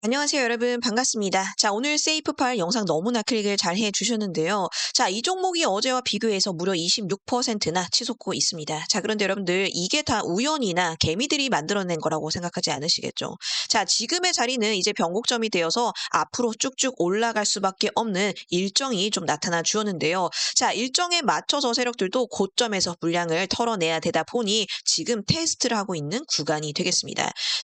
안녕하세요 여러분 반갑습니다. 자 오늘 세이프팔 영상 너무나 클릭을 잘 해주셨는데요. 자 이 종목이 어제와 비교해서 무려 26%나 치솟고 있습니다. 자 그런데 여러분들 이게 다 우연이나 개미들이 만들어낸 거라고 생각하지 않으시겠죠? 자 지금의 자리는 이제 변곡점이 되어서 앞으로 쭉쭉 올라갈 수밖에 없는 일정이 좀 나타나 주었는데요. 자 일정에 맞춰서 세력들도 고점에서 물량을 털어내야 되다 보니 지금 테스트를 하고 있는 구간이 되겠습니다.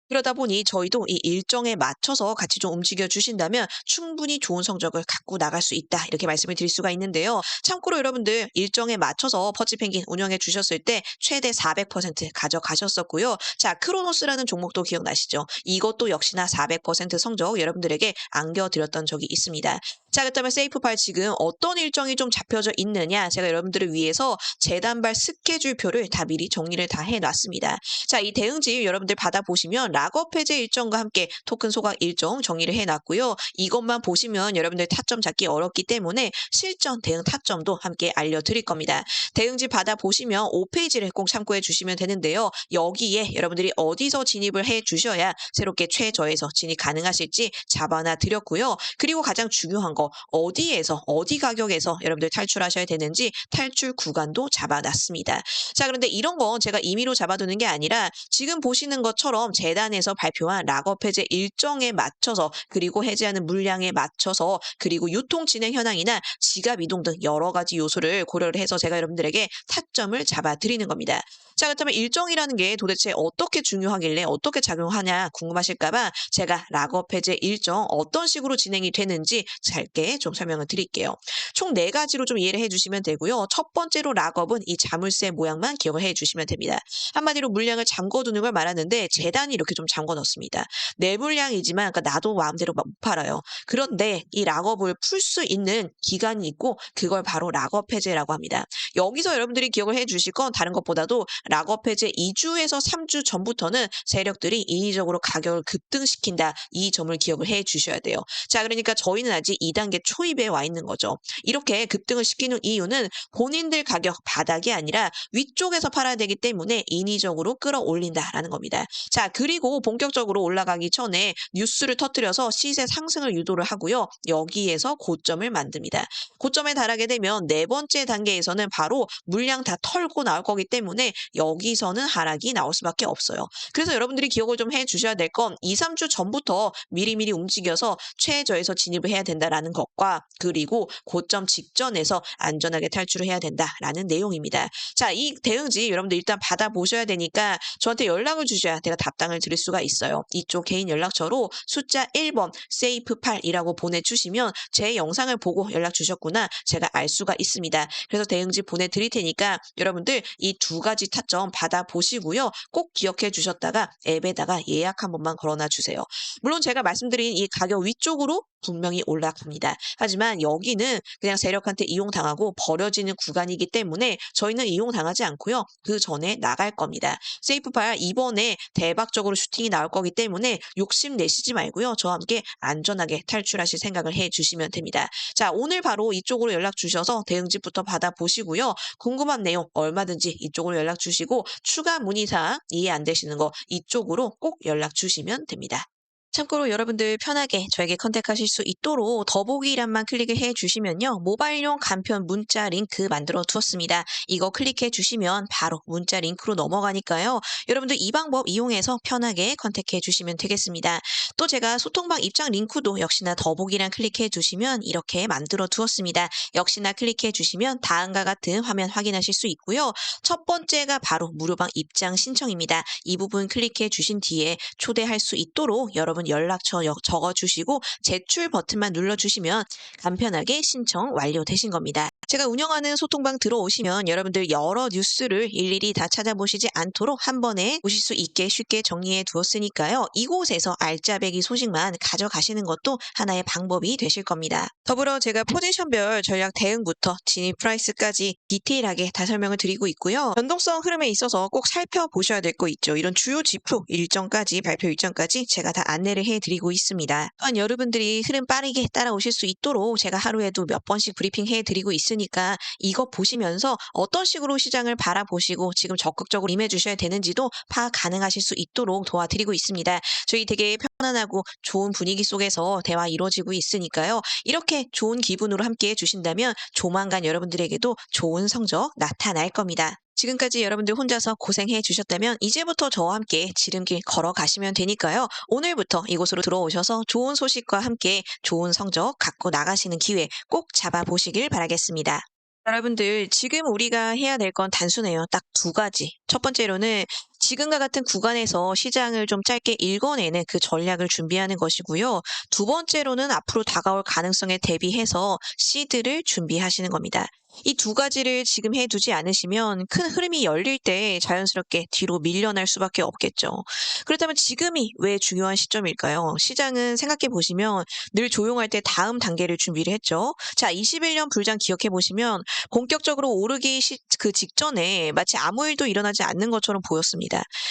그러다 보니 저희도 이 일정에 맞춰서 같이 좀 움직여 주신다면 충분히 좋은 성적을 갖고 나갈 수 있다. 이렇게 말씀을 드릴 수가 있는데요. 참고로 여러분들 일정에 맞춰서 퍼치펭귄 운영해 주셨을 때 최대 400% 가져가셨었고요. 자, 크로노스라는 종목도 기억나시죠? 이것도 역시나 400% 성적 여러분들에게 안겨드렸던 적이 있습니다. 자, 그렇다면 세이프팔 지금 어떤 일정이 좀 잡혀져 있느냐? 제가 여러분들을 위해서 재단발 스케줄표를 다 미리 정리를 다 해놨습니다. 자, 이 대응지 여러분들 받아보시면 락업 해제 일정과 함께 토큰 소각 일정 정리를 해놨고요. 이것만 보시면 여러분들 타점 잡기 어렵기 때문에 실전 대응 타점도 함께 알려드릴 겁니다. 대응지 받아보시면 5페이지를 꼭 참고해 주시면 되는데요. 여기에 여러분들이 어디서 진입을 해 주셔야 새롭게 최저에서 진입 가능하실지 잡아놔 드렸고요. 그리고 가장 중요한 거 어디에서 어디 가격에서 여러분들 탈출하셔야 되는지 탈출 구간도 잡아놨습니다. 자 그런데 이런 건 제가 임의로 잡아두는 게 아니라 지금 보시는 것처럼 재단에서 발표한 락업 해제 일정에 맞춰서 그리고 해제하는 물량에 맞춰서 그리고 유통 진행 현황이나 지갑 이동 등 여러 가지 요소를 고려를 해서 제가 여러분들에게 타점을 잡아드리는 겁니다. 자 그렇다면 일정이라는 게 도대체 어떻게 중요하길래 어떻게 작용하냐 궁금하실까봐 제가 락업 해제 일정 어떤 식으로 진행이 되는지 짧게 좀 설명을 드릴게요. 총 네 가지로 좀 이해를 해주시면 되고요. 첫 번째로 락업은 이 자물쇠 모양만 기억을 해주시면 됩니다. 한마디로 물량을 잠궈두는 걸 말하는데 재단이 이렇게 좀 잠궈 넣습니다. 내 물량이지만 그러니까 나도 마음대로 못 팔아요. 그런데 이 락업을 풀 수 있는 기간이 있고 그걸 바로 락업 해제라고 합니다. 여기서 여러분들이 기억을 해 주실 건 다른 것보다도 락업 해제 2주에서 3주 전부터는 세력들이 인위적으로 가격을 급등시킨다. 이 점을 기억을 해 주셔야 돼요. 자, 그러니까 저희는 아직 2단계 초입에 와 있는 거죠. 이렇게 급등을 시키는 이유는 본인들 가격 바닥이 아니라 위쪽에서 팔아야 되기 때문에 인위적으로 끌어올린다라는 겁니다. 자, 그리고 본격적으로 올라가기 전에 뉴스를 터뜨려서 시세 상승을 유도를 하고요. 여기에서 고점을 만듭니다. 고점에 달하게 되면 네 번째 단계에서는 바로 물량 다 털고 나올 거기 때문에 여기서는 하락이 나올 수밖에 없어요. 그래서 여러분들이 기억을 좀 해 주셔야 될 건 2, 3주 전부터 미리미리 움직여서 최저에서 진입을 해야 된다라는 것과 그리고 고점 직전에서 안전하게 탈출을 해야 된다라는 내용입니다. 자, 이 대응지 여러분들 일단 받아보셔야 되니까 저한테 연락을 주셔야 제가 답장을 드릴 수가 있어요. 이쪽 개인 연락처로 숫자 1번 세이프8이라고 보내주시면 제 영상을 보고 연락 주셨구나 제가 알 수가 있습니다. 그래서 대응지 보내드릴 테니까 여러분들 이 두 가지 타점 받아보시고요. 꼭 기억해 주셨다가 앱에다가 예약 한 번만 걸어놔 주세요. 물론 제가 말씀드린 이 가격 위쪽으로 분명히 올라갑니다. 하지만 여기는 그냥 세력한테 이용당하고 버려지는 구간이기 때문에 저희는 이용당하지 않고요. 그 전에 나갈 겁니다. 세이프파야 이번에 대박적으로 슈팅이 나올 거기 때문에 욕심 내시지 말고요. 저와 함께 안전하게 탈출하실 생각을 해 주시면 됩니다. 자, 오늘 바로 이쪽으로 연락 주셔서 대응집부터 받아보시 고요. 궁금한 내용 얼마든지 이쪽으로 연락 주시고 추가 문의사항 이해 안 되시는 거 이쪽으로 꼭 연락 주시면 됩니다. 참고로 여러분들 편하게 저에게 컨택하실 수 있도록 더보기란만 클릭을 해 주시면요. 모바일용 간편 문자 링크 만들어 두었습니다. 이거 클릭해 주시면 바로 문자 링크로 넘어가니까요. 여러분들 이 방법 이용해서 편하게 컨택해 주시면 되겠습니다. 또 제가 소통방 입장 링크도 역시나 더보기란 클릭해 주시면 이렇게 만들어 두었습니다. 역시나 클릭해 주시면 다음과 같은 화면 확인하실 수 있고요. 첫 번째가 바로 무료방 입장 신청입니다. 이 부분 클릭해 주신 뒤에 초대할 수 있도록 여러분 연락처 적어 주시고 제출 버튼만 눌러 주시면 간편하게 신청 완료되신 겁니다. 제가 운영하는 소통방 들어오시면 여러분들 여러 뉴스를 일일이 다 찾아보시지 않도록 한 번에 보실 수 있게 쉽게 정리해 두었으니까요. 이곳에서 알짜배 기 소식만 가져가시는 것도 하나의 방법이 되실 겁니다. 더불어 제가 포지션별 전략 대응부터 진입 프라이스까지 디테일하게 다 설명을 드리고 있고요. 변동성 흐름에 있어서 꼭 살펴보셔야 될 거 있죠. 이런 주요 지표 일정까지 발표 일정까지 제가 다 안내를 해드리고 있습니다. 또한 여러분들이 흐름 빠르게 따라오실 수 있도록 제가 하루에도 몇 번씩 브리핑 해드리고 있으니 있으니까 이거 보시면서 어떤 식으로 시장을 바라보시고 지금 적극적으로 임해 주셔야 되는지도 파악 가능하실 수 있도록 도와드리고 있습니다. 저희 되게 편안 하고 좋은 분위기 속에서 대화 이루어지고 있으니까요. 이렇게 좋은 기분으로 함께 해 주신다면 조만간 여러분들에게도 좋은 성적 나타날 겁니다. 지금까지 여러분들 혼자서 고생해 주셨다면 이제부터 저와 함께 지름길 걸어가시면 되니까요. 오늘부터 이곳으로 들어오셔서 좋은 소식과 함께 좋은 성적 갖고 나가시는 기회 꼭 잡아보시길 바라겠습니다. 여러분들 지금 우리가 해야 될 건 단순해요. 딱 두 가지. 첫 번째로는 지금과 같은 구간에서 시장을 좀 짧게 읽어내는 그 전략을 준비하는 것이고요. 두 번째로는 앞으로 다가올 가능성에 대비해서 시드를 준비하시는 겁니다. 이두 가지를 지금 해두지 않으시면 큰 흐름이 열릴 때 자연스럽게 뒤로 밀려날 수밖에 없겠죠. 그렇다면 지금이 왜 중요한 시점일까요? 시장은 생각해 보시면 늘 조용할 때 다음 단계를 준비를 했죠. 자, 21년 불장 기억해 보시면 본격적으로 오르기 시, 그 직전에 마치 아무 일도 일어나지 않는 것처럼 보였습니다.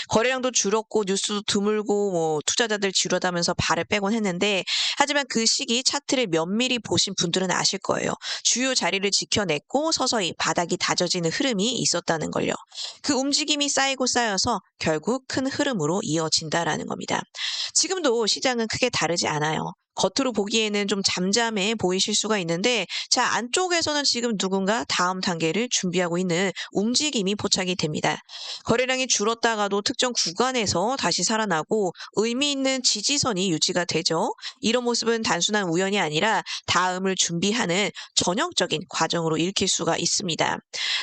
거래량도 줄었고 뉴스도 드물고 뭐 투자자들 지루하다면서 발을 빼곤 했는데 하지만 그 시기 차트를 면밀히 보신 분들은 아실 거예요. 주요 자리를 지켜냈고 서서히 바닥이 다져지는 흐름이 있었다는 걸요. 그 움직임이 쌓이고 쌓여서 결국 큰 흐름으로 이어진다라는 겁니다. 지금도 시장은 크게 다르지 않아요. 겉으로 보기에는 좀 잠잠해 보이실 수가 있는데 자 안쪽에서는 지금 누군가 다음 단계를 준비하고 있는 움직임이 포착이 됩니다. 거래량이 줄었다가도 특정 구간에서 다시 살아나고 의미 있는 지지선이 유지가 되죠. 이런 모습은 단순한 우연이 아니라 다음을 준비하는 전형적인 과정으로 읽힐 수가 있습니다.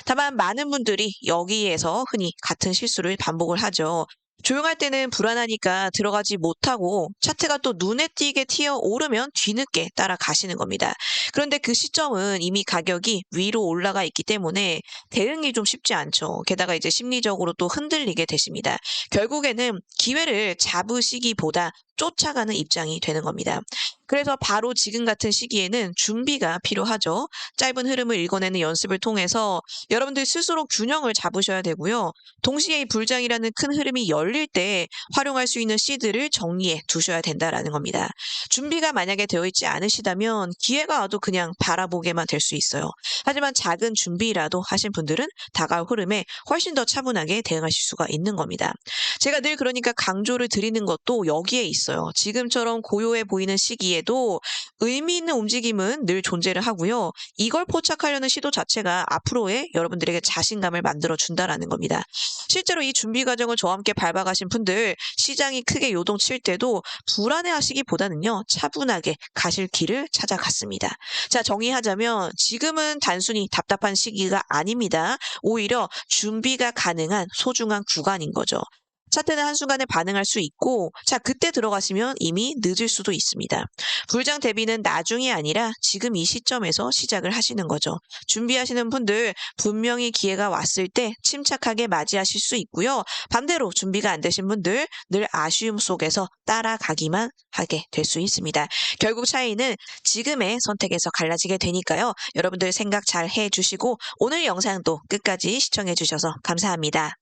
다만 많은 분들이 여기에서 흔히 같은 실수를 반복을 하죠. 조용할 때는 불안하니까 들어가지 못하고 차트가 또 눈에 띄게 튀어 오르면 뒤늦게 따라가시는 겁니다. 그런데 그 시점은 이미 가격이 위로 올라가 있기 때문에 대응이 좀 쉽지 않죠. 게다가 이제 심리적으로 또 흔들리게 되십니다. 결국에는 기회를 잡으시기보다 쫓아가는 입장이 되는 겁니다. 그래서 바로 지금 같은 시기에는 준비가 필요하죠. 짧은 흐름을 읽어내는 연습을 통해서 여러분들 스스로 균형을 잡으셔야 되고요. 동시에 이 불장이라는 큰 흐름이 열릴 때 활용할 수 있는 시드를 정리해 두셔야 된다라는 겁니다. 준비가 만약에 되어 있지 않으시다면 기회가 와도 그냥 바라보게만 될 수 있어요. 하지만 작은 준비라도 하신 분들은 다가올 흐름에 훨씬 더 차분하게 대응하실 수가 있는 겁니다. 제가 늘 그러니까 강조를 드리는 것도 여기에 있어요. 지금처럼 고요해 보이는 시기에도 의미 있는 움직임은 늘 존재를 하고요. 이걸 포착하려는 시도 자체가 앞으로의 여러분들에게 자신감을 만들어 준다라는 겁니다. 실제로 이 준비 과정을 저와 함께 밟아가신 분들 시장이 크게 요동칠 때도 불안해 하시기보다는요. 차분하게 가실 길을 찾아갔습니다. 자, 정의하자면 지금은 단순히 답답한 시기가 아닙니다. 오히려 준비가 가능한 소중한 구간인 거죠. 차트는 한순간에 반응할 수 있고 자 그때 들어가시면 이미 늦을 수도 있습니다. 불장 대비는 나중이 아니라 지금 이 시점에서 시작을 하시는 거죠. 준비하시는 분들 분명히 기회가 왔을 때 침착하게 맞이하실 수 있고요. 반대로 준비가 안 되신 분들 늘 아쉬움 속에서 따라가기만 하게 될 수 있습니다. 결국 차이는 지금의 선택에서 갈라지게 되니까요. 여러분들 생각 잘 해주시고 오늘 영상도 끝까지 시청해 주셔서 감사합니다.